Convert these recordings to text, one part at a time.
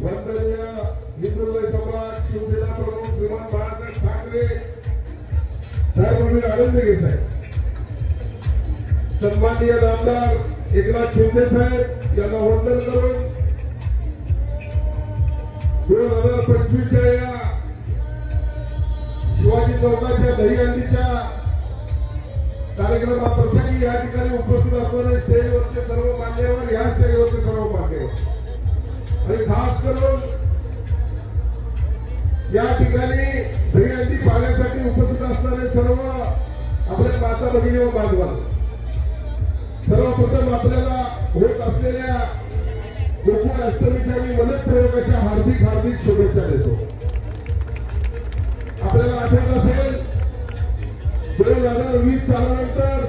वंदनीय हिंदुहृदय सम्राट शिवसेना प्रमुख श्रीमान बाळासाहेब ठाकरे साहेब आम्ही आनंद घेत आहे. सन्माननीय नामदार एकनाथ शिंदे साहेब यांना वंदन करून दोन हजार पंचवीसच्या या शिवाजी चौकाच्या दहीहंडीच्या कार्यक्रमाप्रसंगी या ठिकाणी उपस्थित असणारे स्टेजवरचे सर्व मान्यवर या स्टेजवरचे सर्व मान्यवर. खास करून या ठिकाणी दहीहंडी पाहण्यासाठी उपस्थित असणारे सर्व आपल्या माता भगिनी व बांधवा. सर्वप्रथम आपल्याला होत असलेल्या गोकुळ अष्टमीच्या मी मनपूर्वक अशा हार्दिक हार्दिक शुभेच्छा देतो. आपल्याला आठवत असेल दोन हजार वीस सालानंतर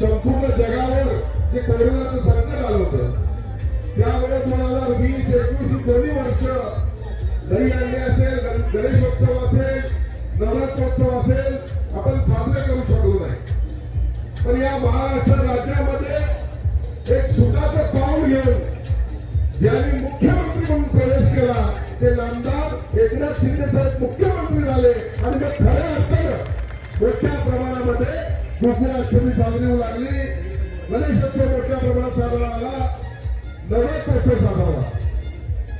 संपूर्ण जगावर जे कोरोनाचं संकट आलं होतं वीस एकवीस दोन्ही वर्ष. दही अंडे असेल गणेशोत्सव असेल नवरात्रोत्सव असेल आपण साजरे करू शकलो नाही. पण या महाराष्ट्र राज्यामध्ये एक सुखाचं पाऊल घेऊन ज्यांनी मुख्यमंत्री म्हणून प्रवेश केला ते नामदार एकनाथ शिंदे साहेब मुख्यमंत्री झाले. आणि मग खऱ्या अर्थानं मोठ्या प्रमाणामध्ये गोकुळाष्टमी साजरी होऊ लागली. गणेशोत्सव मोठ्या प्रमाणात साजरा आला नवरात्रोत्सव साजरा झाला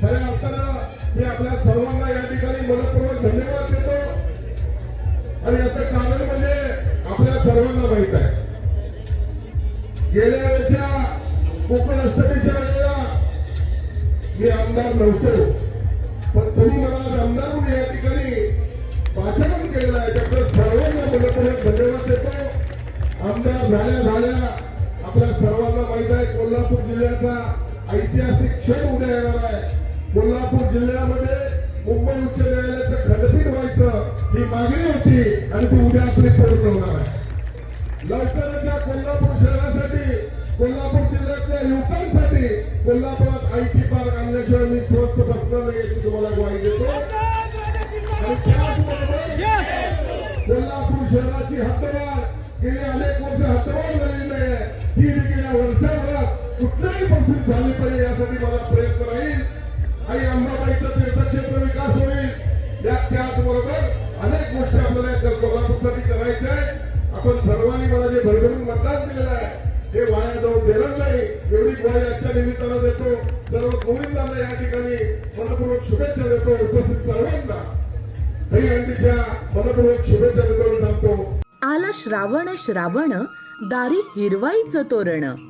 खऱ्या अर्थानं मी आपल्या सर्वांना या ठिकाणी मनपूर्वक धन्यवाद देतो. आणि याचं कारण म्हणजे आपल्या सर्वांना माहीत आहे. गेल्या वेळेच्या कोकण अष्टमीच्या वेळेला मी आमदार नव्हतो. पण तुम्ही मला आमदार म्हणून या ठिकाणी पाचारण केलेलं आहे. त्याबद्दल सर्वांना मनपूर्वक धन्यवाद देतो. आमदार झाल्या झाल्या आपल्या सर्वांना माहीत आहे कोल्हापूर जिल्ह्याचा ऐतिहासिक क्षण उद्या येणार आहे. कोल्हापूर जिल्ह्यामध्ये मुंबई उच्च न्यायालयाचं खंडपीठ व्हायचं ही मागणी होती आणि ती उद्या आपली पूर्ण होणार आहे. लवकरच या कोल्हापूर शहरासाठी कोल्हापूर जिल्ह्यातल्या युवकांसाठी कोल्हापुरात आय टी पार्क आणण्याशिवाय मी स्वस्त बसणार नाही याची तुम्हाला ग्वाही देतो. आणि त्याचबरोबर कोल्हापूर शहराची हद्दवाढ गेली अनेक वर्ष हद्दवाढ झालेली नाही ती देखील या वर्षभरात कुठल्याही प्रसिद्ध झाली पाहिजे यासाठी मला प्रयत्न राहील. आणि अंबाबाईचा तीर्थक्षेत्र विकास होईल. या त्याचबरोबर अनेक गोष्टी आपल्याला या कोल्हापूरसाठी करायच्या आहेत. आपण सर्वांनी मला जे भरभरून मतदान दिलेलं आहे हे वाया जाऊन देणार नाही. एवढी ग्वाही आजच्या निमित्तानं देतो. सर्व गोविंदांना या ठिकाणी मनपूर्वक शुभेच्छा देतो. उपस्थित सर्वांना. दहीहंडीच्या मनपूर्वक शुभेच्छा देतो थांबतो. आला श्रावण श्रावण दारी हिरवाईचं तोरण.